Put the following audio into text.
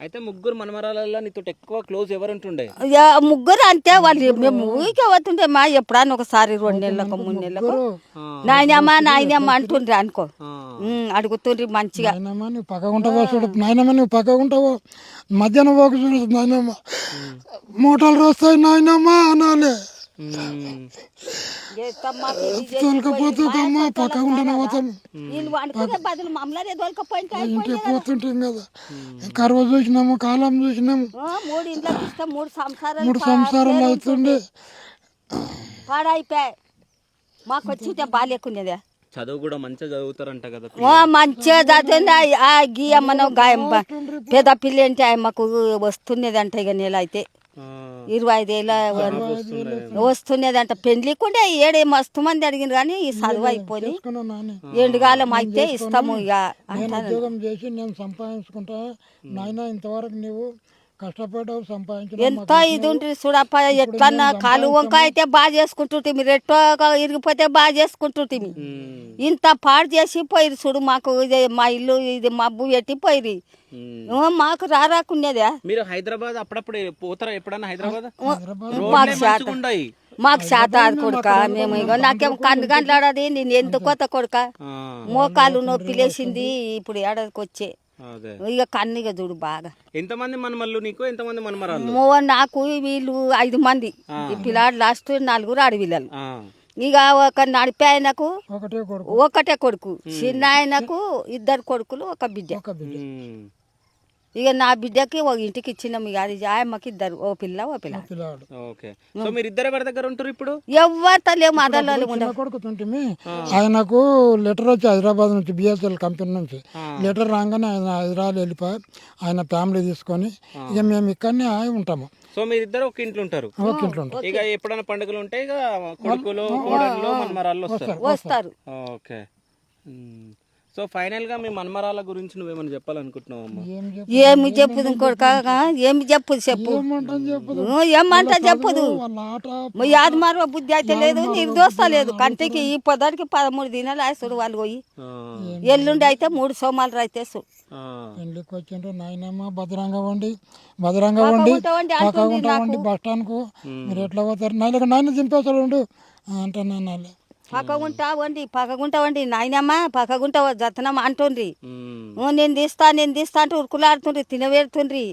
అయితే ముగ్గురు మనమరాలలో నీతో ఎక్కువ క్లోజ్ ఎవరు ఉంటుండే యా, ముగ్గురు అంతే. వాళ్ళు మేము ఊరికే వస్తుంటే మా ఎప్పుడన్నా ఒకసారి రెండు నెలలకు మూడు నెలలకు. నాయనమ్మ నాయనమ్మ అంటుండ్రి అనుకో. అడుగుతుండ్రి మంచిగా. నాయనమ్మ నువ్వు పక్కగా ఉంటావో చూడు. నాయనమ్మ నువ్వు పక్కగా ఉంటావో? మధ్యాహ్నం పోక చూడు నాయనమ్మ. మూటలు వస్తాయి నాయనమ్మ అనాలి. పోతాం బదులు మమ్మల్ని దొరకపోయింటే ఇంటికి పోతుంటాం కదా. కరువు చూసినాము కాలం చూసినాము. మూడు ఇస్తే మూడు సంసారాలు మూడు సంసారాలు అవుతుండే. పాడైపోయాయి మాకు వచ్చి బాగాలేకునేదే చదువు కూడా మంచిగా చదువుతారంట కదా ఓ మంచిగా చదివింది గాయం పెద్ద పిల్ల అంటే మాకు వస్తున్నదంట ఇక నెల అయితే ఇరవై ఐదేళ్ళ వస్తున్నదంట. పెళ్ళికుంటే ఏడే మస్తు మంది అడిగింది కానీ ఈ చదువు అయిపోయి ఎండుగాలం అయితే ఇస్తాము ఇక అంటాను ఉద్యోగం చేసి నేను సంపాదించుకుంటా. నాయన ఇంతవరకు నువ్వు కష్టపడ్డావు సంపాదించిన ఎంత ఇది ఉంటుంది చూడప్ప ఎట్లన్నా కాలు వంకాయ అయితే బాగా చేసుకుంటుంటే మీరు ఎట్టో ఇరిగిపోతే బాగా చేసుకుంటుంటే. ఇంత పాడు చేసి పోయిరు చూడు మాకు ఇది మా ఇల్లు ఇది మబ్బు పెట్టి పోయిరి ఉమ్. మాకు రారాకునేదే మీరు హైదరాబాద్ అప్పుడప్పుడు పోతారా ఎప్పుడన్నా హైదరాబాద్? మాకు శాత మాకు కొడుక మేము ఇగో నాకేం కన్ను గంటలాడది నేను ఎందుకు కొత్త కొడుక? మోకాలు నొప్పి లేచింది ఇప్పుడు ఏడాదికి వచ్చే ఇక కన్నుగా చూడు బాగా. ఎంతమంది మనమల్లు నీకు? ఎంతమంది మనమరాళ్ళు? మో నాకు వీళ్ళు ఐదు మంది. ఈ పిల్లాడు లాస్ట్ నలుగురు ఆడపిల్లలు. ఆ, ఇక ఒక నడిపే ఆయనకు ఒకటే కొడుకు. ఒకటే కొడుకు. చిన్న ఆయనకు ఇద్దరు కొడుకులు ఒక బిడ్డ. ఒక బిడ్డ. ఉమ్, ఇక నా బిడ్డకి ఒక ఇంటికి ఇచ్చినాం ఇక అది ఆయమ్మకి ఇద్దరు ఓ పిల్ల ఓ పిల్ల పిల్లాడు. ఓకే. సో మీరు ఇద్దరు ఎవరి దగ్గర ఉంటారు ఇప్పుడు? చిన్న కొడుకు తుంటిమి ఆయనకు లెటర్ వచ్చి హైదరాబాద్ నుంచి బిఎస్ఎల్ కంపెనీ నుంచి లెటర్ రాగానే ఆయన హైదరాబాద్ వెళ్ళిపోయి ఆయన ఫ్యామిలీ తీసుకొని ఇక మేము ఇక్కడనే ఆగి ఉంటాము. సో మీరిద్దరు ఒక ఇంట్లో ఉంటారు? ఒక ఇంట్లో ఉంటాం. ఇక ఎప్పుడైనా పండుగలు ఉంటే ఇక కొడుకులు కోడళ్ళు మనమరాళ్ళు వస్తారు వస్తారు. ఓకే. సో ఫైనల్గా మీ మనమరాల గురించి నువ్వేమైనా చెప్పాలనుకుంటున్నావు అమ్మ? ఏం చెప్పు? ఏమి చెప్పుదు కొడుక ఏమి చెప్పుదు చెప్పు. ఏమంటాం చెప్పదు? మారవ బుద్ధి అయితే లేదు నిర్దోష లేదు. కంటికి ఈ పొద్దుకి పదమూడు దినాలు ఆస్తుడు వాళ్ళు పోయి. ఎల్లుండి అయితే మూడు సోమాలు అయితే పెళ్ళికి వచ్చిండ్రు? నాయనమ్మ భద్రంగా వండి భద్రంగా వండి ఉంటామండి బస్ స్టాండ్కు. మీరు ఎట్లా పోతారు? నాయన దింపేస్తాడు ఉండు. అంటున్నాను వాళ్ళు. పక్కగుంటావండి పక్కగుంటావండి నాయనమ్మ పక్కగుంటావ జతనమ్మ అంటుండ్రి. నేను తీస్తా నేను తీస్తా అంటే ఉరుకులాడుతుండ్రి తినవేడుతుండ్రి.